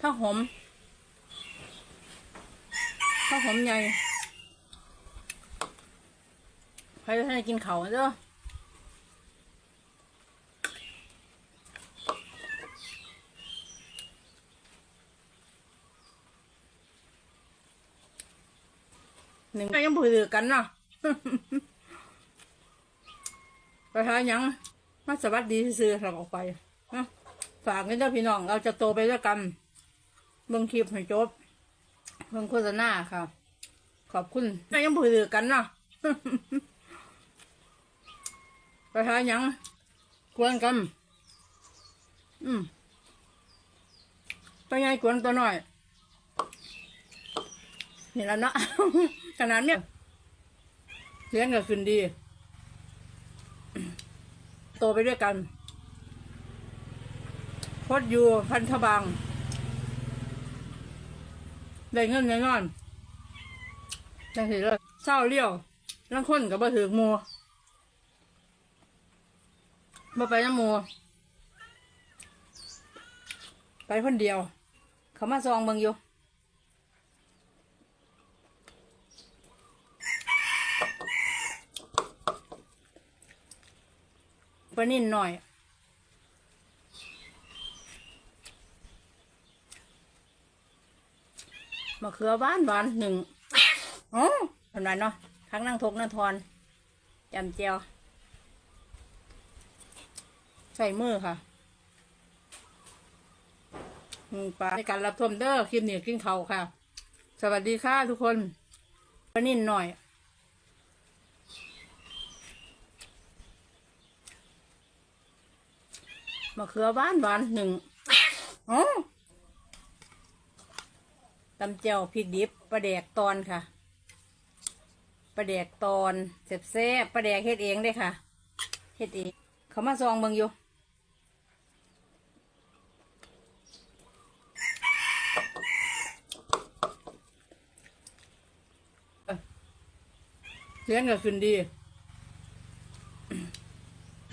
ผ้าห่มผ้าห่มใหญ่ใครจะให้กินเขาเด้อหนึ่งยังพูดถือกันเนาะไปหายังมาสวัสดีซื้อเราออกไปนะฝากกันเด้อพี่น้องเราจะโตไปด้วยกัน เบิ่งคลิปให้จบเบิ่งโฆษณาค่ะ ขอบคุณก็ยังพูดถือกันเนาะไปหายังกวนกัน อืมไปไงกวนตัวหน้อยนี่แล้วเนาะขนาดเนี้ยเลี้ยงก็ขึ้นดี โตไปด้วยกันพดอยู่พันธบัง ได้เงินแน่นอนจังสิเลยเศร้าเลี้ยวลังคนกับบ่ถือหมูบ่ไปน้ำหมูไปคนเดียว เขามาซองเบิงอยู่ปนิ่นหน่อย มะเขือหวานหวานหนึ่งอ๋อทำไรเนาะทั้งนั่งทกนั่งทอนจำเจียว ใส่มือค่ะอืมปลาในการรับชมเด้อคลิปนี้กินเขาค่ะ สวัสดีค่ะทุกคนปนิ่นหน่อยมะเขือหวานหวานหนึ่งอ๋อ ตำเจียวพริกดิบปลาแดกตอนค่ะปลาแดกตอนเสบแซ่ปลาแดกเฮ็ดเองได้ค่ะเฮ็ดเองเขามาซองเบิงอยู่เลี้ยงก็ขึ้นดี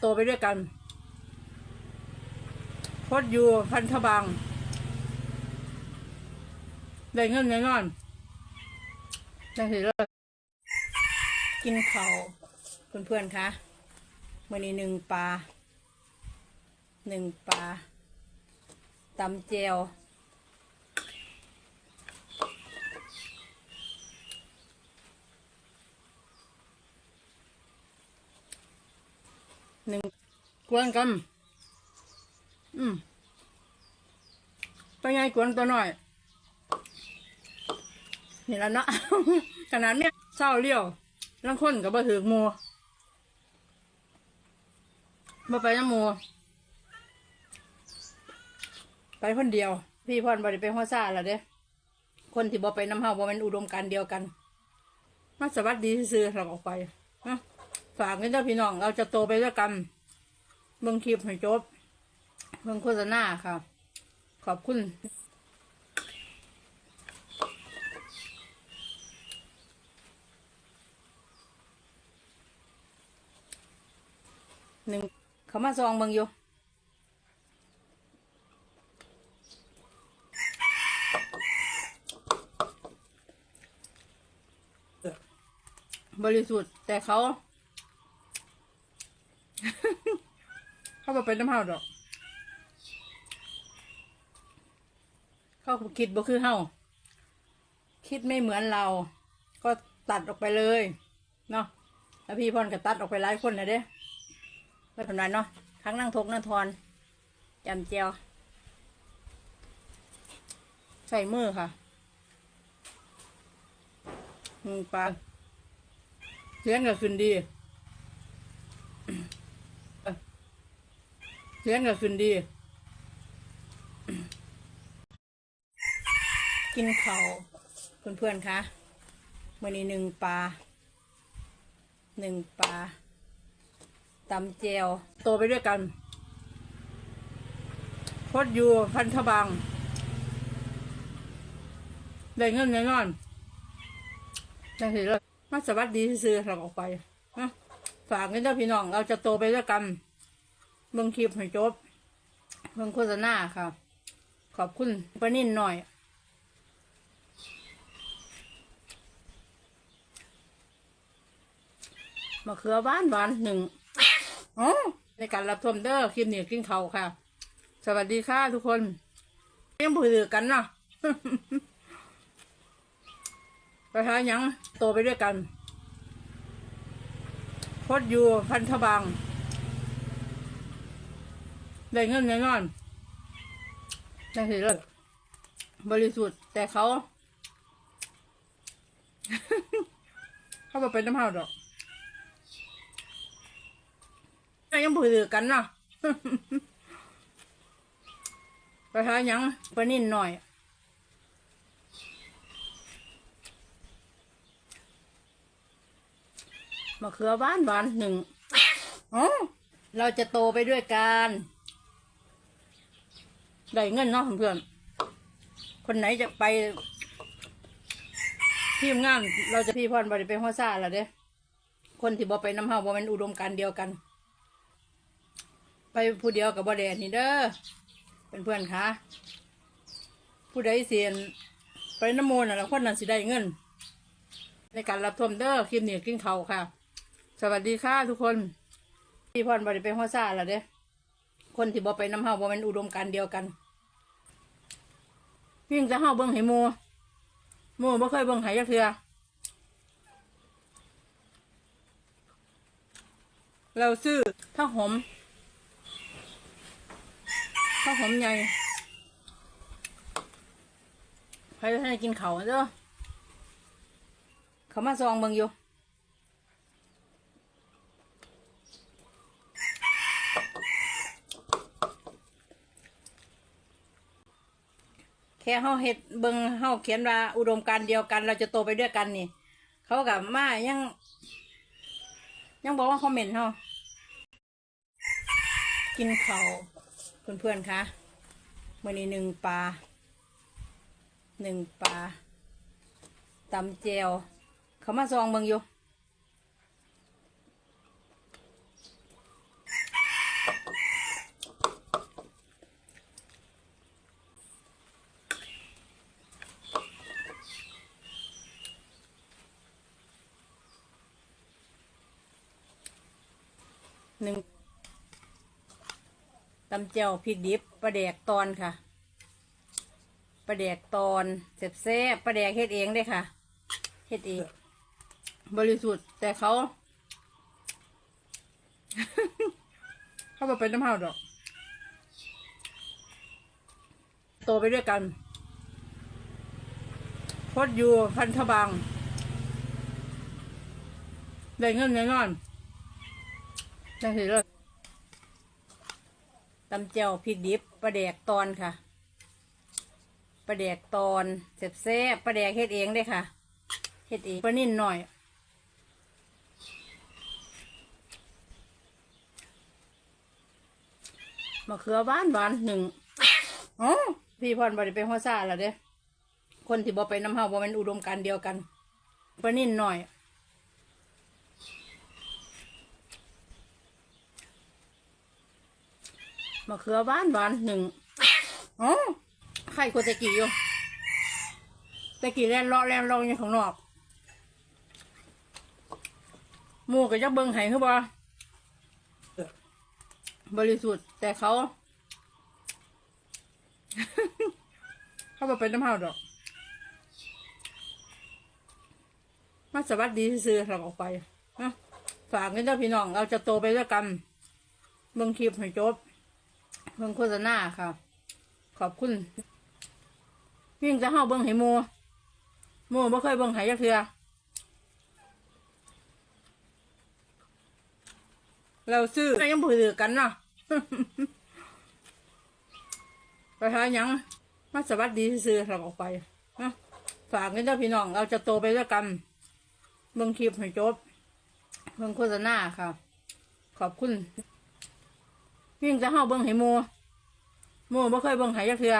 โตไปด้วยกันพดอยู่พันธบัง ได้เงินแน่นอนจังสิเลยกินเขาเพื่อนๆคะมื่อนี้หนึ่งปลาหนึ่งปลาตำเจียวหนึ่งกวนกัน อืมตัวใหญ่กวนตัวน้อย นี่แล้วเนาะ ขนาดเนี้ยเศร้าเลี้ยวลังคนกับบ่ถือหมูบ่ไปน้ำหมูไปคนเดียว พี่พรบ่ได้ไปหัวซ่าล้วเด้ คนที่บ่ไปน้ำเฮาบ่แม่นอุดมการเดียวกันมาสวัสดีซื่อเราออกไปนะฝากกันเด้อพี่น้อง เราจะโตไปด้วยกันเบิ่งคลิปให้จบเบิ่งโฆษณาค่ะ ขอบคุณ หนึ่งเขามาซองเบิ่งอยู่บริสุทธิ์แต่เขา เขาบอกเป็นน้ำเห่าดอก เขาคิดบ่คือเฮาคิดไม่เหมือนเรา ก็ตัดออกไปเลย เนาะแล้วพี่พรก็ตัดออกไปหลายคนนะเด้ ไม่ทำไรเนาะทั้งนั่งทกนั่งทอนจำเจียว ใส่มือค่ะมือปลาเลี้ยงก็ขึ้นดีเลี้ยงก็ขึ้นดี กินเขาเพื่อนๆคะมื่อนี้หนึ่งปลาหนึ่งปลา ตำเจียวโตไปด้วยกันพดอยู่พันธบังได้เงินแน่นอนจังสิเลยมาสวัสดีซื้อๆเราออกไปนะฝากกันเด้อพี่น้อง เราจะโตไปด้วยกันเบิ่งคลิปให้จบเบิ่งโฆษณาค่ะ ขอบคุณปานิ่นหน่อยมะเขือหวานหวานหนึ่ง อ๋อในการรับชมเด้อคลิปนี้กินเขาค่ะ สวัสดีค่ะทุกคนยังผือกันเนาะไปหาหยังโตไปด้วยกันพดอยู่พันธบังได้เงินแน่นอนได้สิเลยบริสุทธิ์แต่เขา เขาบอกเป็นน้ำเฮาดอก ยังผือกันเนาะไปหายังไปนิ่นหน่อยมะเขือหวานหวานหนึ่งอ๋อเราจะโตไปด้วยกันได้เงินเนาะเพื่อนคนไหนจะไปทีมงานเราจะพี่พรบริไปหัวซ่าล้วเด้ คนที่บอไปน้ำเฮาบอเป็นอุดมการเดียวกัน ไปผู้เดียวกับบอแดนนี่เด้อเป็นเพื่อนค่ะ ผู้ใดเสียนไปน้ำมูลน่ะแล้วคนนั้นสิได้เงิน ในการรับชมเด้อคลิปนี้กินเขาค่ะ สวัสดีค่ะทุกคนพี่พรบริไปหัวซาแล้วเด้คนที่บอไปน้ำเฮาบอเป็นอุดมการเดียวกันวิ่งจะเฮาเบิ่งให้หมูหมูบ่เคยเบิ่งให้ยักเทือเราซื้อผ้าห่ม ผ้าวห่มใหญ่ใครจะให้กินเขาเด้อเขามาซองเบิ่งอยู่แค่เฮาเฮ็ดเบิ่งเฮาเขียนว่าอุดมการเดียวกัน เราจะโตไปด้วยกันนี่ เขากับมายัง ยังบอกว่าคอมเมนต์เฮากินเขาว เพื่อนๆคะมือนี้หนึ่งปลาหนึ่งปลาตำเจวเขามาซองเบิงอยู่หนึ่ง ตำเจียวพริกดิบปลาแดกตอนค่ะปลาแดกตอนเส็บแซ่บปลาแดกเฮ็ดเองเลยค่ะเฮ็ดเองบริสุทธิ์แต่เขา เขาบอกเป็นน้ำเฮาดอก โตไปด้วยกันพดอยู่พันธบังได้เงินแน่นอนจังสิเลย ตำเจียวพริกดิบปลาแดกตอนค่ะปลาแดกตอนเส็บแซ่บปลาแดกเฮ็ดเองเลยค่ะเฮ็ดเองปลานิ่นหน่อยมะเขือหวานหวานหนึ่งอ๋อพี่พรบริไปหัวซาแล้วเด้ คนที่บอไปน้ำเฮาบอเป็นอุดมการเดียวกันปลานิ่นหน่อย มะเขือหวานหวานหนึ่งอ๋อไข่กว่าแตะกี้อยู่ตะกี้แล่นเลาะแล่นเลาะอยู่ข้างนอกหมูก็จะเบิ่งให้คือบ่บริสุทธิ์แต่เขา เขาบอกเป็นน้ำเฮาดอก มาสวัสดีซื้อเราออกไปนะฝากกันเด้อพี่น้อง เราจะโตไปด้วยกันเบิ่งคลิปให้จบ เบิ่งโฆษณาค่ะ ขอบคุณยิ่งจะเฮาเบิ่งให้หมูหมูบ่เคยเบิ่งให้ยักเทือเราซื้อยังผือกันเนาะไปหาหยังมาสวัสดีซื้อเราออกไปนะฝากกันเด้อพี่น้องเราจะโตไปด้วยกันเบิ่งคลิปให้จบเบิ่งโฆษณาค่ะ ขอบคุณ ยิ่งจะเฮาเบิ่งให้มูมูบ่เคยเบิ่งให้ยักเทือ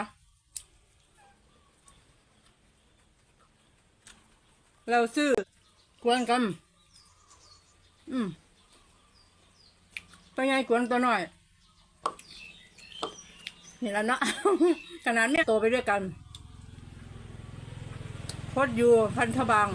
เราซื้อกวนกันอืมไปไงกวนตัวหน่อย นี่แล้วเนาะ ขนาดแม่โตไปด้วยกันพดอยู่พันธบัง